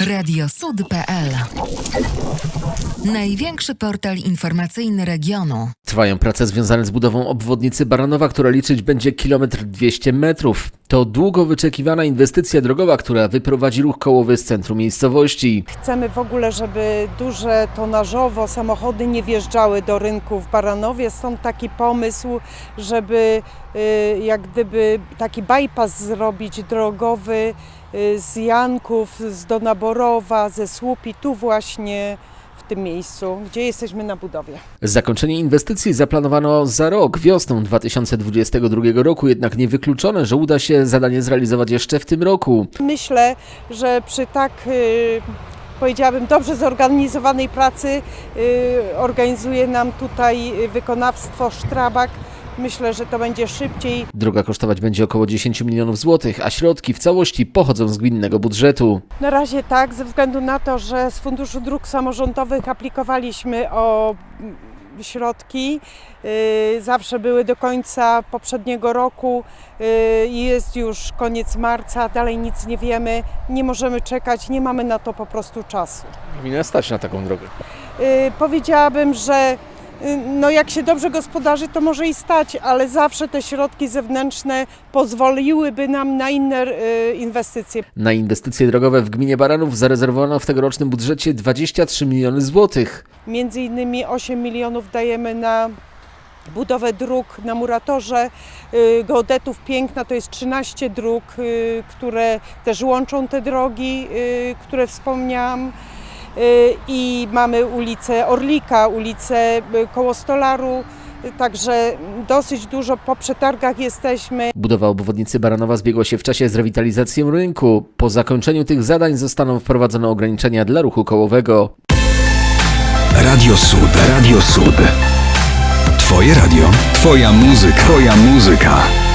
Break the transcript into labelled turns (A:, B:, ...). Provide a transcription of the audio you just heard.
A: Radiosud.pl Największy portal informacyjny regionu.
B: Trwają prace związane z budową obwodnicy Baranowa, która liczyć będzie kilometr 200 metrów. To długo wyczekiwana inwestycja drogowa, która wyprowadzi ruch kołowy z centrum miejscowości.
C: Chcemy w ogóle, żeby duże tonażowo samochody nie wjeżdżały do rynku w Baranowie. Stąd taki pomysł, żeby y, jak gdyby taki bypass zrobić drogowy y, z Janków, z Donaborowa, ze Słupi, tu właśnie tym miejscu, gdzie jesteśmy na budowie.
B: Zakończenie inwestycji zaplanowano za rok, wiosną 2022 roku, jednak niewykluczone, że uda się zadanie zrealizować jeszcze w tym roku.
C: Myślę, że przy tak y, powiedziałabym dobrze zorganizowanej pracy y, organizuje nam tutaj wykonawstwo Sztrabak. Myślę, że to będzie szybciej.
B: Droga kosztować będzie około 10 milionów złotych, a środki w całości pochodzą z gminnego budżetu.
C: Na razie tak, ze względu na to, że z Funduszu Dróg Samorządowych aplikowaliśmy o mm, środki. y, Zawsze były do końca poprzedniego roku y, i jest już koniec marca, dalej nic nie wiemy, nie możemy czekać, nie mamy na to po prostu czasu.
B: Gmina stać na taką drogę.
C: Y, powiedziałabym, że no jak się dobrze gospodarzy, to może i stać, ale zawsze te środki zewnętrzne pozwoliłyby nam na inne y, inwestycje.
B: Na inwestycje drogowe w gminie Baranów zarezerwowano w tegorocznym budżecie 23 miliony złotych.
C: Między innymi 8 milionów dajemy na budowę dróg na Muratorze, y, Geodetów Piękna, to jest 13 dróg, y, które też łączą te drogi, y, które wspomniałam. Y, I mamy ulicę Orlika, ulicę y, koło Stolaru, y, także dosyć dużo po przetargach jesteśmy.
B: Budowa obwodnicy Baranowa zbiegła się w czasie z rewitalizacją rynku. Po zakończeniu tych zadań zostaną wprowadzone ograniczenia dla ruchu kołowego.
D: Radio Sud. Radio Sud. Twoje radio. Twoja muzyka. Twoja muzyka.